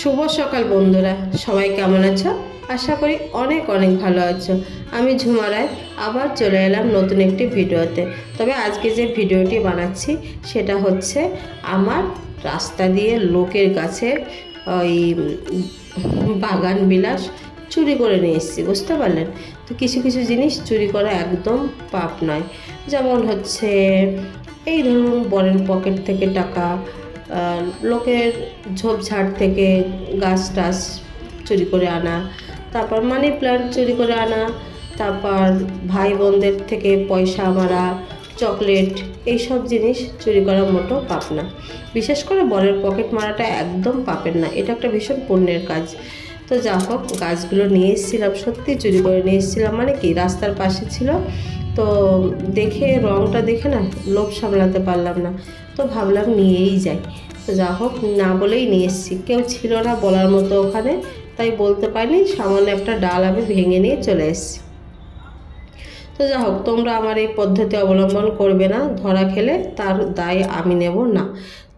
শুভ সকাল বন্ধুরা, সবাই কেমন আছো? আশা করি অনেক অনেক ভালো আছো। আমি ঝুমারায় আবার চলে এলাম নতুন একটি ভিডিওতে। তবে আজকে যে ভিডিওটি বানাচ্ছি, সেটা হচ্ছে আমার রাস্তা দিয়ে লোকের কাছে ওই বাগান বিলাস চুরি করে নিয়ে এসেছি, বুঝতে পারলেন? তো কিছু কিছু জিনিস চুরি করা একদম পাপ নয়। যেমন হচ্ছে, এই ধরুন বরের পকেট থেকে টাকা লোকের ঝোপঝাড় থেকে গাছ টাছ চুরি করে আনা, তারপর মানি প্ল্যান্ট চুরি করে আনা, তারপর ভাই বোনদের থেকে পয়সা মারা চকলেট এইসব জিনিস চুরি করা মোটো পাপ না। বিশেষ করে বরের পকেট মারাটা একদম পাপের না, এটা একটা ভীষণ পুণ্যের কাজ। তো যা হোক, গাছগুলো নিয়ে এসেছিলাম, সত্যি চুরি করে নিয়ে এসেছিলাম মানে কি, রাস্তার পাশে ছিল তো দেখে, রংটা দেখে না লোভ সামলাতে পারলাম না। তো ভাবলাম নিয়েই যাই। তো যা হোক, না বলেই নিয়ে এসেছি। কেউ ছিল না বলার মতো ওখানে, তাই বলতে পারিনি, সামান্য একটা ডাল আমি ভেঙে নিয়ে চলে এসেছি। তো যা হোক, তোমরা আমার এই পদ্ধতি অবলম্বন করবে না, ধরা খেলে তার দায় আমি নেব না।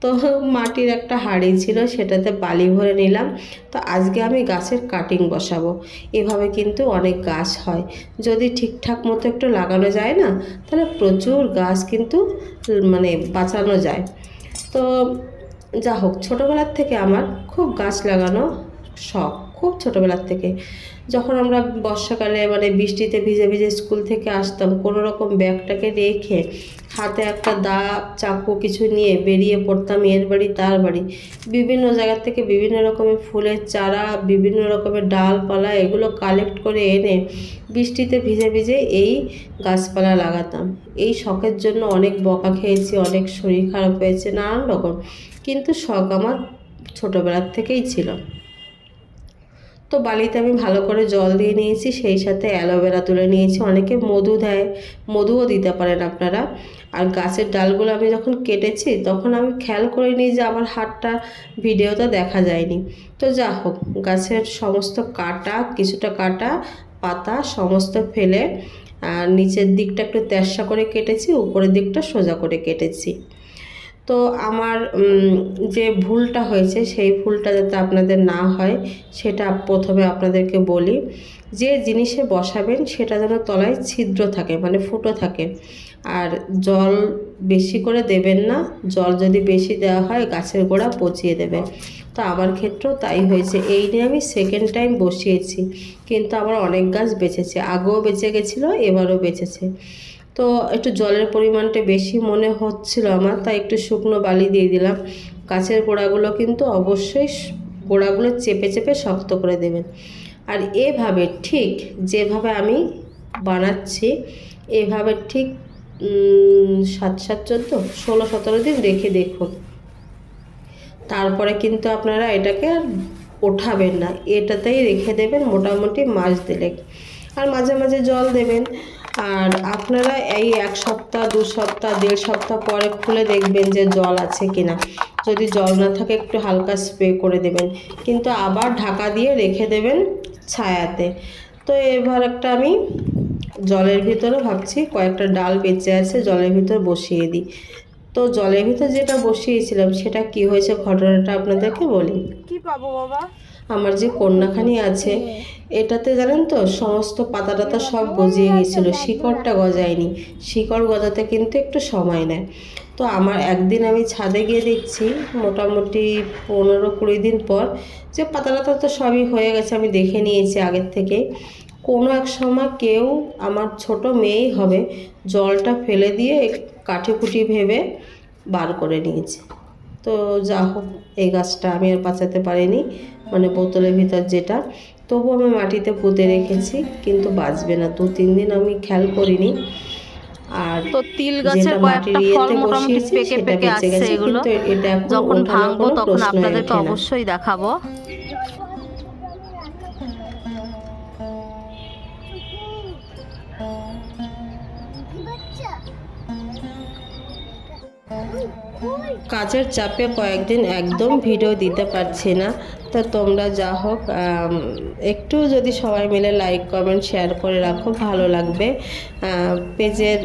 তো মাটির একটা হাঁড়ি ছিল, সেটাতে বালি ভরে নিলাম। তো আজকে আমি গাছের কাটিং বসাবো। এভাবে কিন্তু অনেক গাছ হয়। যদি ঠিকঠাক মতো একটু লাগানো যায় না, তাহলে প্রচুর গাছ কিন্তু মানে বাঁচানো যায়। তো যা হোক, ছোটোবেলার থেকে আমার খুব গাছ লাগানো শখ। খুব ছোটোবেলার থেকে। যখন আমরা বর্ষাকালে মানে বৃষ্টিতে ভিজে ভিজে স্কুল থেকে আসতাম কোনো রকম ব্যাগটাকে রেখে হাতে একটা দা চাকু কিছু নিয়ে বেরিয়ে পড়তাম, এর বাড়ি, তার বাড়ি। বিভিন্ন জায়গা থেকে বিভিন্ন রকমের ফুলের চারা, বিভিন্ন রকমের ডালপালা, এগুলো কালেক্ট করে এনে বৃষ্টিতে ভিজে ভিজে এই গাছপালা লাগাতাম। এই শখের জন্য অনেক বকা খেয়েছি, অনেক শরীর খারাপ হয়েছে, নানান রকম। কিন্তু শখ আমার ছোটোবেলার থেকেই ছিল। তো বালিতে আমি ভালো করে জল দিয়ে নিয়েছি, সেই সাথে অ্যালোভেরা তুলে নিয়েছি। অনেকে মধু দেয়, মধুও দিতে পারেন আপনারা। আর গাছের ডালগুলো আমি যখন কেটেছি, তখন আমি খেয়াল করে নিই যে আমার হাতটা ভিডিওতে দেখা যায়নি। তো যা হোক, গাছের সমস্ত কাটা, কিছুটা কাটা, পাতা সমস্ত ফেলে, আর নিচের দিকটা একটু তেরসা করে কেটেছি, উপরের দিকটা সোজা করে কেটেছি। তো আমার যে ভুলটা হয়েছে সেই ভুলটা যাতে আপনাদের না হয়, সেটা প্রথমে আপনাদেরকে বলি। যে জিনিসে বসাবেন সেটা যেন তলায় ছিদ্র থাকে মানে ফুটো থাকে। আর জল বেশি করে দেবেন না, জল যদি বেশি দেওয়া হয় গাছের গোড়া পচিয়ে দেবে। তো আমার ক্ষেত্রেও তাই হয়েছে। এই নিয়ে আমি সেকেন্ড টাইম বসিয়েছি। কিন্তু আমার অনেক গাছ বেঁচেছে। আগেও বেঁচে গেছিল, এবারও বেঁচেছে। তো একটু জলের পরিমাণটা বেশি মনে হচ্ছিল আমার, তাই একটু শুকনো বালি দিয়ে দিলাম। গাছের গোড়াগুলো কিন্তু অবশ্যই গোড়াগুলো চেপে চেপে শক্ত করে দেবেন। আর এভাবে ঠিক যেভাবে আমি বানাচ্ছি, এভাবে ঠিক সাত সাত চোদ্দ, ষোলো সতেরো দিন রেখে দেখুন। তারপরে কিন্তু আপনারা এটাকে আর ওঠাবেন না, এটাতেই রেখে দেবেন মোটামুটি মাছ দিলে। আর মাঝে মাঝে জল দেবেন। আর আপনারা এই এক সপ্তাহ, দু সপ্তাহ, দেড় সপ্তাহ পরে খুলে দেখবেন যে জল আছে কিনা। যদি জল না থাকে, একটু হালকা স্প্রে করে দেবেন। কিন্তু আবার ঢাকা দিয়ে রেখে দেবেন ছায়াতে। তো এবার একটা আমি জলের ভিতরে ভাবছি, কয়েকটা ডাল বেঁচে আছে, জলের ভিতর বসিয়ে দিই। তো জলের ভিতর যেটা বসিয়েছিলাম, সেটা কি হয়েছে? ঘটনাটা আপনাদেরকে বলি। কি পাবো বাবা? আমার যে কন্যাখানি আছে, এটাতে জানেন তো, সমস্ত পাতা টাতা সব গজিয়ে গেছিল, শিকড়টা গজায়নি। শিকড় গজাতে কিন্তু একটু সময় নেয়। তো আমার একদিন আমি ছাদে গিয়ে দেখছি, মোটামুটি পনেরো কুড়ি দিন পর, যে পাতা টাতা তো সবই হয়ে গেছে, আমি দেখে নিয়েছি আগের থেকে কোনো এক সময় কেউ আমার ছোট মেয়েই হবে, জলটা ফেলে দিয়ে কাঠি কুটি ভেবে বার করে নিয়েছে। তো যা হোক এই গাছটা আমি আর বাঁচাতে পারিনি মানে বোতলের ভিতর যেটা তবু আমি মাটিতে পুঁতে রেখেছি কিন্তু বাঁচবে না। দু তিন দিন আমি খেয়াল করিনি। আর তো তিল গাছের কয়েকটা ফল মোটামুটি পেকে পেকে আসছে এগুলো। যখন ভাঙবো তখন আপনাদেরকে অবশ্যই দেখাবো। কাজের চাপে কয়েকদিন একদম ভিডিও দিতে পারছি না। তো তোমরা যা হোক একটু যদি সবাই মিলে লাইক কমেন্ট শেয়ার করে রাখো, ভালো লাগবে। পেজের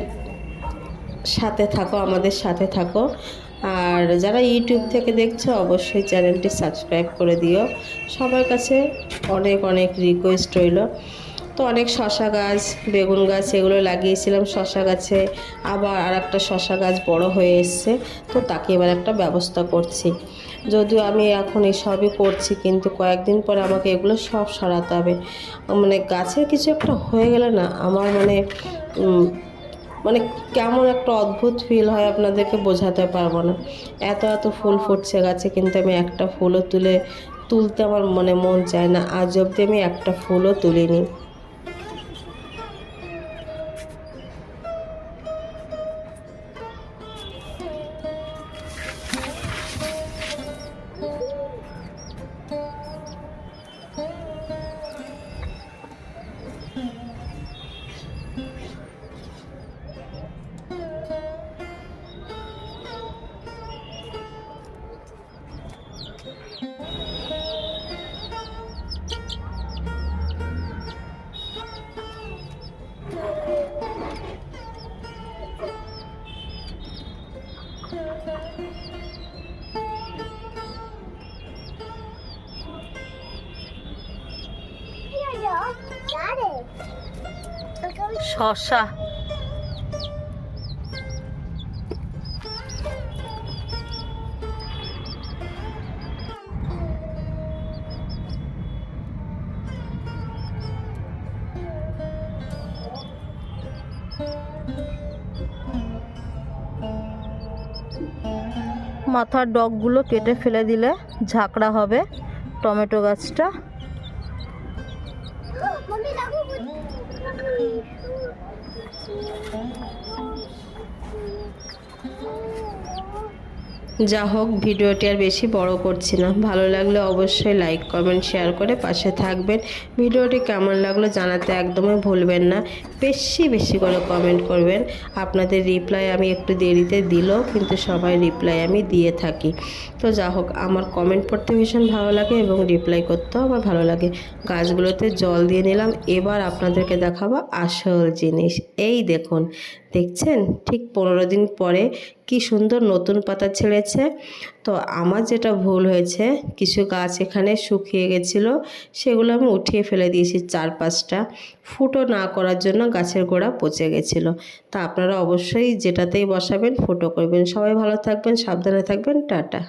সাথে থাকো, আমাদের সাথে থাকো। আর যারা ইউটিউব থেকে দেখছ, অবশ্যই চ্যানেলটি সাবস্ক্রাইব করে দিও। সবার কাছে অনেক অনেক রিকোয়েস্ট রইল। তো অনেক শশা গাছ, বেগুন গাছ এগুলো লাগিয়েছিলাম শশা গাছে। আবার আর একটা শশা গাছ বড় হয়ে এসছে, তো তাকে এবার একটা ব্যবস্থা করছি। যদিও আমি এখন এসবই করছি, কিন্তু কয়েকদিন পরে আমাকে এগুলো সব সরাতে হবে। মানে গাছের কিছু একটা হয়ে গেলে না আমার মানে মানে কেমন একটা অদ্ভুত ফিল হয় আপনাদেরকে বোঝাতে পারব না। এত এত ফুল ফুটছে গাছে, কিন্তু আমি একটা ফুলও তুলে, তুলতে আমার মানে মন চায় না। আজ অবধি আমি একটা ফুলও তুলিনি। শশা। মাথার ডগগুলো কেটে ফেলে দিলে ঝাঁকড়া হবে টমেটো গাছটা। 哎。যা হোক, ভিডিওটি আর বেশি বড় করছি না। ভালো লাগলে অবশ্যই লাইক কমেন্ট শেয়ার করে পাশে থাকবেন। ভিডিওটি কেমন লাগল জানাতে একদমই ভুলবেন না। বেশি বেশি করে কমেন্ট করবেন। আপনাদের রিপ্লাই আমি একটু দেরিতে দিলেও কিন্তু সবাই রিপ্লাই আমি দিয়ে থাকি। তো যা হোক, আমার কমেন্ট পড়তে ভীষণ ভালো লাগে এবং রিপ্লাই করতেও আমার ভালো লাগে। গাছগুলোতে জল দিয়ে নিলাম, এবার আপনাদেরকে দেখাবো আসল জিনিস। এই দেখুন, দেখছেন? ঠিক পনেরো দিন পরে কি সুন্দর নতুন পাতা ছেড়েছে। তো আমার যেটা ভুল হয়েছে, কিছু গাছ এখানে শুকিয়ে গেছিল, সেগুলো আমি উঠিয়ে ফেলে দিয়েছি চার পাঁচটা ফুটো না করার জন্য গাছের গোড়া পচে গেছিল। তা আপনারা অবশ্যই যেটাতেই বসাবেন, ফুটো করবেন। সবাই ভালো থাকবেন, সাবধানে থাকবেন, টাটা।